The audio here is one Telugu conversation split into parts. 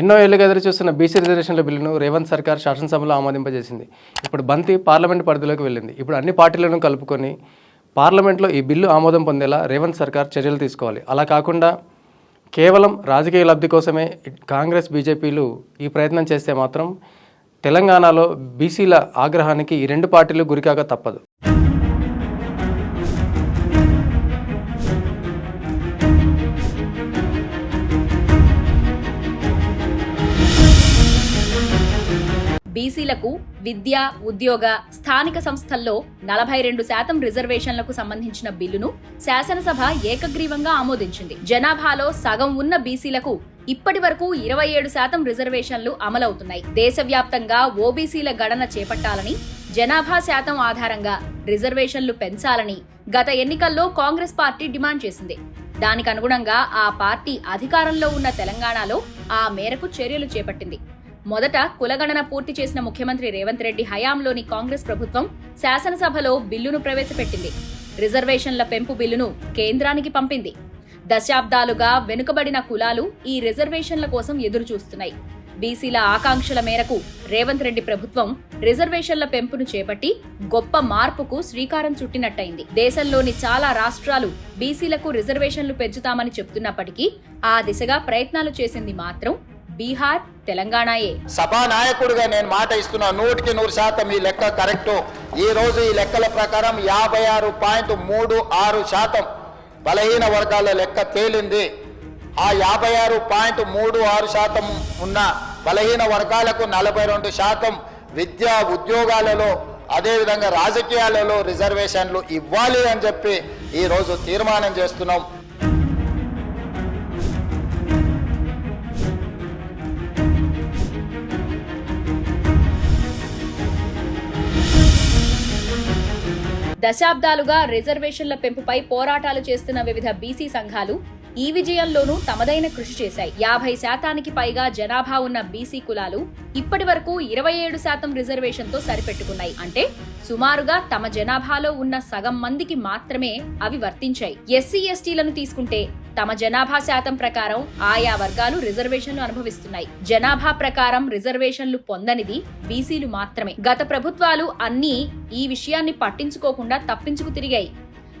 ఎన్నో ఏళ్ళుగా ఎదురు చూస్తున్న బీసీ రిజర్వేషన్ల బిల్లును రేవంత్ సర్కార్ శాసనసభలో ఆమోదింపజేసింది. ఇప్పుడు బంతి పార్లమెంట్ పరిధిలోకి వెళ్ళింది. ఇప్పుడు అన్ని పార్టీలను కలుపుకొని పార్లమెంట్లో ఈ బిల్లు ఆమోదం పొందేలా రేవంత్ సర్కార్ చర్యలు తీసుకోవాలి. అలా కాకుండా కేవలం రాజకీయ లబ్ధి కోసమే కాంగ్రెస్ బీజేపీలు ఈ ప్రయత్నం చేస్తే మాత్రం తెలంగాణలో బీసీల ఆగ్రహానికి ఈ రెండు పార్టీలు గురికాక తప్పదు. బీసీలకు విద్య ఉద్యోగ స్థానిక సంస్థల్లో నలభై రెండు శాతం రిజర్వేషన్లకు సంబంధించిన బిల్లును శాసనసభ ఏకగ్రీవంగా ఆమోదించింది. జనాభాలో సగం ఉన్న బీసీలకు ఇప్పటి వరకు ఇరవై ఏడు శాతం రిజర్వేషన్లు అమలవుతున్నాయి. దేశవ్యాప్తంగా ఓబీసీల గణన చేపట్టాలని జనాభా శాతం ఆధారంగా రిజర్వేషన్లు పెంచాలని గత ఎన్నికల్లో కాంగ్రెస్ పార్టీ డిమాండ్ చేసింది. దానికి అనుగుణంగా ఆ పార్టీ అధికారంలో ఉన్న తెలంగాణలో ఆ మేరకు చర్యలు చేపట్టింది. మొదట కులగణన పూర్తి చేసిన ముఖ్యమంత్రి రేవంత్ రెడ్డి హయాంలోని కాంగ్రెస్ ప్రభుత్వం శాసనసభలో బిల్లును ప్రవేశపెట్టింది. రిజర్వేషన్ల పెంపు బిల్లును కేంద్రానికి పంపింది. దశాబ్దాలుగా వెనుకబడిన కులాలు ఈ రిజర్వేషన్ల కోసం ఎదురుచూస్తున్నాయి. బీసీల ఆకాంక్షల మేరకు రేవంత్ రెడ్డి ప్రభుత్వం రిజర్వేషన్ల పెంపును చేపట్టి గొప్ప మార్పుకు శ్రీకారం చుట్టినట్టయింది. దేశంలోని చాలా రాష్ట్రాలు బీసీలకు రిజర్వేషన్లు పెంచుతామని చెప్తున్నప్పటికీ ఆ దిశగా ప్రయత్నాలు చేసింది మాత్రం బీహార్ తెలంగాణయే. సభానాయకుడిగా నేను మాట ఇస్తున్నా నూటికి నూరు శాతం ఈ లెక్క కరెక్టు. ఈ రోజు ఈ లెక్కల ప్రకారం యాభై ఆరు పాయింట్ మూడు ఆరు శాతం బలహీన వర్గాల లెక్క తేలింది. ఆ యాభై ఆరు పాయింట్ మూడు ఆరు శాతం ఉన్న బలహీన వర్గాలకు నలభై రెండు శాతం విద్యా ఉద్యోగాలలో అదేవిధంగా రాజకీయాలలో రిజర్వేషన్లు ఇవ్వాలి అని చెప్పి ఈరోజు తీర్మానం చేస్తున్నాం. దశాబ్దాలుగా రిజర్వేషన్ల పెంపుపై పోరాటాలు చేస్తున్న వివిధ బీసీ సంఘాలు ఈ విజయంలోనూ తమదైన కృషి చేశాయి. యాభై శాతానికి పైగా జనాభా ఉన్న బీసీ కులాలు ఇప్పటి వరకు ఇరవై ఏడు శాతం రిజర్వేషన్తో సరిపెట్టుకున్నాయి. అంటే సుమారుగా తమ జనాభాలో ఉన్న సగం మందికి మాత్రమే అవి వర్తించాయి. ఎస్సీ ఎస్టీలను తీసుకుంటే తమ జనాభా శాతం ప్రకారం ఆయా వర్గాలు రిజర్వేషన్లు అనుభవిస్తున్నాయి. జనాభా ప్రకారం రిజర్వేషన్లు పొందనిది బీసీలు మాత్రమే. గత ప్రభుత్వాలు అన్నీ ఈ విషయాన్ని పట్టించుకోకుండా తప్పించుకు తిరిగాయి.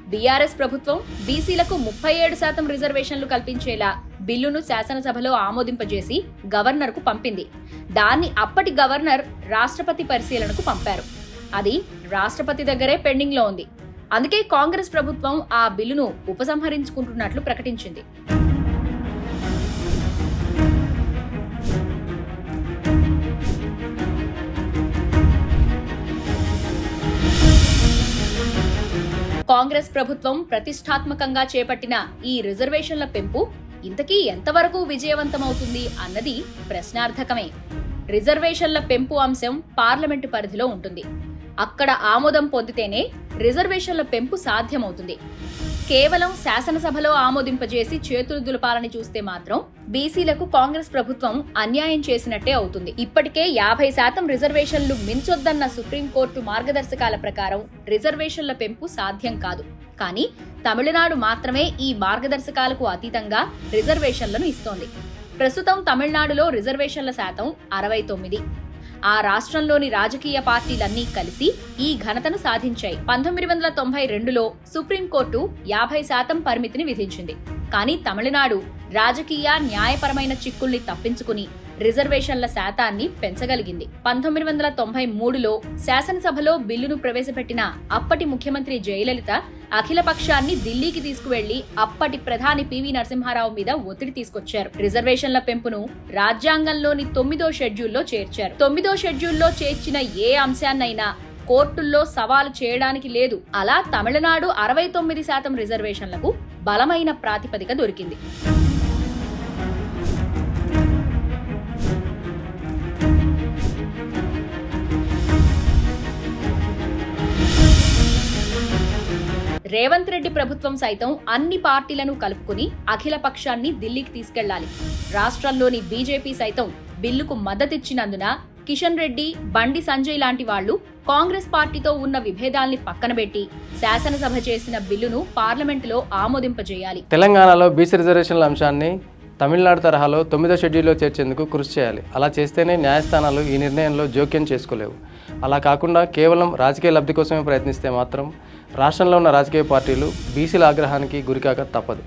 బీఆర్ఎస్ ప్రభుత్వం బీసీలకు ముప్పై ఏడు శాతం రిజర్వేషన్లు కల్పించేలా బిల్లును శాసనసభలో ఆమోదింపజేసి గవర్నర్కు పంపింది. దాన్ని అప్పటి గవర్నర్ రాష్ట్రపతి పరిశీలనకు పంపారు. అది రాష్ట్రపతి దగ్గరే పెండింగ్లో ఉంది. అందుకే కాంగ్రెస్ ప్రభుత్వం ఆ బిల్లును ఉపసంహరించుకుంటున్నట్లు ప్రకటించింది. కాంగ్రెస్ ప్రభుత్వం ప్రతిష్టాత్మకంగా చేపట్టిన ఈ రిజర్వేషన్ల పెంపు ఇంతకీ ఎంతవరకు విజయవంతమవుతుంది అన్నది ప్రశ్నార్థకమే. రిజర్వేషన్ల పెంపు అంశం పార్లమెంటు పరిధిలో ఉంటుంది. అక్కడ ఆమోదం పొందితేనే రిజర్వేషన్ల పెంపు సాధ్యమవుతుంది. కేవలం శాసనసభలో ఆమోదింపజేసి చేతులు దులపాలని చూస్తే మాత్రం బీసీలకు కాంగ్రెస్ ప్రభుత్వం అన్యాయం చేసినట్టే అవుతుంది. ఇప్పటికే యాభై శాతం రిజర్వేషన్లు మించొద్దన్న సుప్రీంకోర్టు మార్గదర్శకాల ప్రకారం రిజర్వేషన్ల పెంపు సాధ్యం కాదు. కానీ తమిళనాడు మాత్రమే ఈ మార్గదర్శకాలకు అతీతంగా రిజర్వేషన్లను ఇస్తోంది. ప్రస్తుతం తమిళనాడులో రిజర్వేషన్ల శాతం అరవై తొమ్మిది. ఆ రాష్ట్రంలోని రాజకీయ పార్టీలన్నీ కలిసి ఈ ఘనతను సాధించాయి. పంతొమ్మిది వందల తొంభై రెండులో సుప్రీంకోర్టు యాభై శాతం పరిమితిని విధించింది. కానీ తమిళనాడు రాజకీయ న్యాయపరమైన చిక్కుల్ని తప్పించుకుని రిజర్వేషన్ల శాతాన్ని పెంచగలిగింది. పంతొమ్మిది వందల తొంభై మూడులో శాసనసభలో బిల్లును ప్రవేశపెట్టిన అప్పటి ముఖ్యమంత్రి జయలలిత అఖిల పక్షాన్ని ఢిల్లీకి తీసుకువెళ్ళి అప్పటి ప్రధాని పివి నరసింహారావు మీద ఒత్తిడి తీసుకొచ్చారు. రిజర్వేషన్ల పెంపును రాజ్యాంగంలోని తొమ్మిదో షెడ్యూల్లో చేర్చారు. తొమ్మిదో షెడ్యూల్లో చేర్చిన ఏ అంశాన్నైనా కోర్టుల్లో సవాలు చేయడానికి లేదు. అలా తమిళనాడు అరవై తొమ్మిది శాతం రిజర్వేషన్లకు బలమైన ప్రాతిపదిక దొరికింది. రేవంత్ రెడ్డి ప్రభుత్వం సైతం అన్ని పార్టీలను కలుపుకుని అఖిల పక్షాన్ని ఢిల్లీకి తీసుకెళ్ళాలి. రాష్ట్రంలోని బీజేపీ సైతం బిల్లుకు మద్దతిచ్చినందున కిషన్ రెడ్డి బండి సంజయ్ లాంటి వాళ్ళు కాంగ్రెస్ పార్టీతో ఉన్న విభేదాల్ని పక్కన పెట్టి శాసనసభ చేసిన బిల్లును పార్లమెంటులో ఆమోదింపజేయాలి. తెలంగాణలో బీసీ రిజర్వేషన్ల అంశాన్ని తమిళనాడు తరహాలో తొమ్మిదో షెడ్యూల్లో చేర్చేందుకు కృషి చేయాలి. అలా చేస్తేనే న్యాయస్థానాలు ఈ నిర్ణయంలో జోక్యం చేసుకోలేవు. అలా కాకుండా కేవలం రాజకీయ లబ్ధి కోసమే ప్రయత్నిస్తే మాత్రం రాష్ట్రంలో ఉన్న రాజకీయ పార్టీలు బీసీల ఆగ్రహానికి గురికాక తప్పదు.